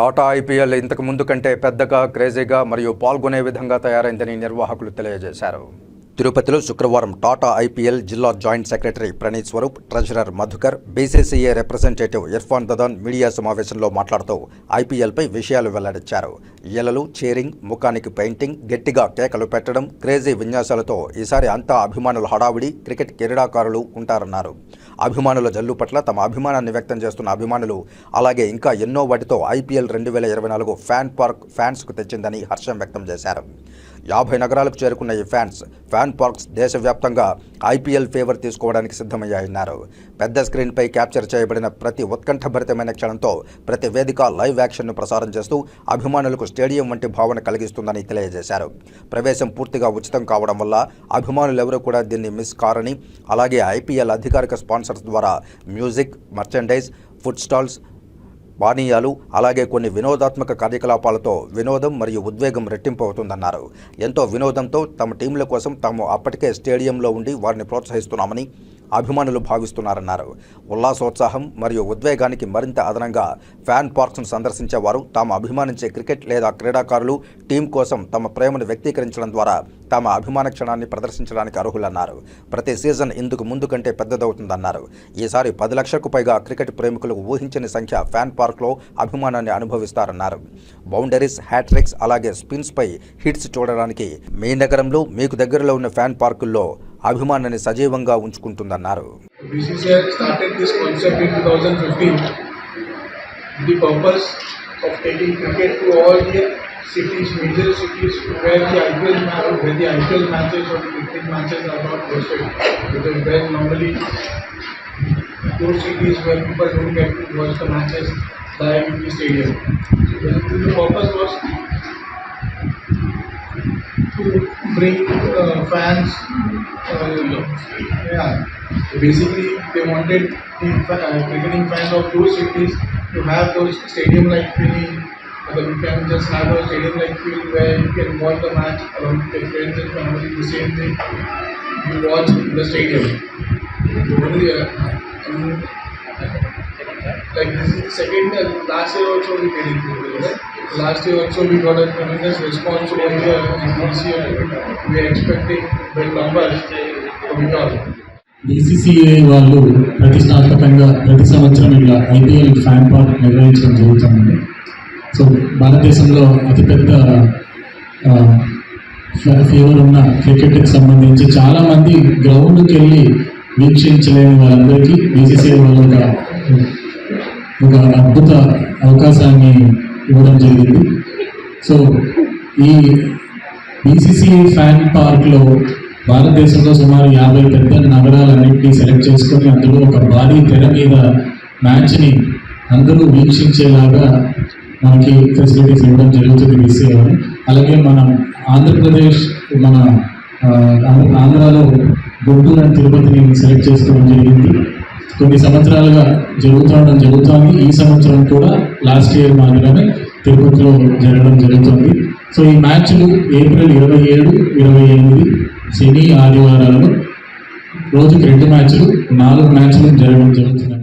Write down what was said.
Tata IPL ఇంతకు ముందు కంటే పెద్దగా క్రేజీగా మరియు పాల్గొనే విధంగా తయారైందని నిర్వాహకులు తెలియజేశారు. తిరుపతిలో శుక్రవారం టాటా ఐపీఎల్ జిల్లా joint secretary Praneeth Swaroop treasurer Madhukar BCCA representative Irfan Dadan media సమావేశంలో మాట్లాడుతూ ఐపీఎల్పై విషయాలు వెల్లడించారు. ఎలలు చీరింగ్ ముఖానికి పెయింటింగ్ గట్టిగా కేకలు పెట్టడం క్రేజీ విన్యాసాలతో ఈసారి అంతా అభిమానుల హడావిడి క్రికెట్ క్రీడాకారులు ఉంటారన్నారు. అభిమానుల జల్లు పట్ల తమ అభిమానాన్ని వ్యక్తం చేస్తున్న అభిమానులు అలాగే ఇంకా ఎన్నో వాటితో ఐపీఎల్ రెండు వేల ఇరవై నాలుగు ఫ్యాన్ పార్క్ ఫ్యాన్స్కు తెచ్చిందని హర్షం వ్యక్తం చేశారు. యాభై నగరాలకు చేరుకున్న ఈ ఫ్యాన్స్ ఫ్యాన్ పార్క్స్ దేశవ్యాప్తంగా ఐపీఎల్ ఫేవర్ తీసుకోవడానికి సిద్ధమయ్యాయన్నారు. పెద్ద స్క్రీన్పై క్యాప్చర్ చేయబడిన ప్రతి ఉత్కంఠభరితమైన క్షణంతో ప్రతి వేదిక లైవ్ యాక్షన్ను ప్రసారం చేస్తూ అభిమానులకు స్టేడియం వంటి భావన కలిగిస్తుందని తెలియజేశారు. ప్రవేశం పూర్తిగా ఉచితం కావడం వల్ల అభిమానులెవరూ కూడా దీన్ని మిస్ కారని అలాగే ఐపీఎల్ అధికారిక స్పాన్సర్స్ ద్వారా మ్యూజిక్ మర్చెండైజ్ ఫుడ్ స్టాల్స్ పానీయాలు అలాగే కొన్ని వినోదాత్మక కార్యకలాపాలతో వినోదం మరియు ఉద్వేగం రెట్టింపు అవుతుందన్నారు ఎంతో వినోదంతో తమ టీంల కోసం తాము అప్పటికే స్టేడియంలో ఉండి వారిని ప్రోత్సహిస్తున్నామని అభిమానులు భావిస్తున్నారన్నారు. ఉల్లాసోత్సాహం మరియు ఉద్వేగానికి మరింత అదనంగా ఫ్యాన్ పార్క్స్ను సందర్శించేవారు తాము అభిమానించే క్రికెట్ లేదా క్రీడాకారులు టీం కోసం తమ ప్రేమను వ్యక్తీకరించడం ద్వారా తమ అభిమాన క్షణాన్ని ప్రదర్శించడానికి అర్హులన్నారు. ప్రతి సీజన్ ఇందుకు ముందు కంటే పెద్దదవుతుందన్నారు. ఈసారి పది లక్షలకు పైగా క్రికెట్ ప్రేమికులకు ఊహించని సంఖ్య ఫ్యాన్ పార్క్లో అభిమానాన్ని అనుభవిస్తారన్నారు. బౌండరీస్ హ్యాట్రిక్స్ అలాగే స్పిన్స్పై హిట్స్ చూడడానికి మీ నగరంలో మీకు దగ్గరలో ఉన్న ఫ్యాన్ పార్కుల్లో అభిమానాన్ని సజీవంగా ఉంచుకుంటుందన్నారు BCCI started this concept in 2015 with the purpose of taking cricket to all the cities, major cities where the IPL ma- where the IPL matches or the cricket matches are not hosted. Because where normally those cities where people don't get to watch the matches live in the stadium. So basically the purpose was to bring uh, fans. Uh, yeah, basically they wanted the uh, cricketing fans of those cities to have those stadium-like feeling. Or you can just have a stadium-like feel where you can watch the match along with your friends and family. The same thing you watch in the stadium. Only, like this is the second last year also we did it right? Last year also we got a tremendous response over here and this year we are expecting big numbers coming out BCCI వాళ్ళు ప్రతిష్టాత్మకంగా ప్రతి సంవత్సరం ఇలా IPL fan park నిర్వహించడం జరుగుతుంది so భారతదేశంలో అతిపెద్ద fever ఉన్న క్రికెట్కి సంబంధించి చాలామంది గ్రౌండ్కి వెళ్ళి వీక్షించలేని వాళ్ళందరికీ బీసీసీఐ వాళ్ళు ఒక అద్భుత అవకాశాన్ని ఇవ్వడం జరిగింది. సో ఈ బీసీసీ ఫ్యాన్ పార్క్లో భారతదేశంలో సుమారు యాభై పెద్ద నగరాలన్నింటినీ సెలెక్ట్ చేసుకొని అందులో ఒక భారీ తెర మీద మ్యాచ్ని అందరూ వీక్షించేలాగా మనకి ఫెసిలిటీస్ ఇవ్వడం జరుగుతుంది బీసీఐ అలాగే మనం ఆంధ్రప్రదేశ్ మన ఆంధ్రాలో గుంటూరు అండ్ తిరుపతిని సెలెక్ట్ చేసుకోవడం జరిగింది. కొన్ని సంవత్సరాలుగా జరుగుతుండడం జరుగుతుంది. ఈ సంవత్సరం కూడా లాస్ట్ ఇయర్ మాదిరిగానే తిరుపతిలో జరగడం జరుగుతుంది. సో ఈ మ్యాచ్లు ఏప్రిల్ ఇరవై ఏడు ఇరవై ఎనిమిది శని ఆదివారాలు రోజుకి రెండు మ్యాచ్లు నాలుగు మ్యాచ్లు జరగడం జరుగుతుంది.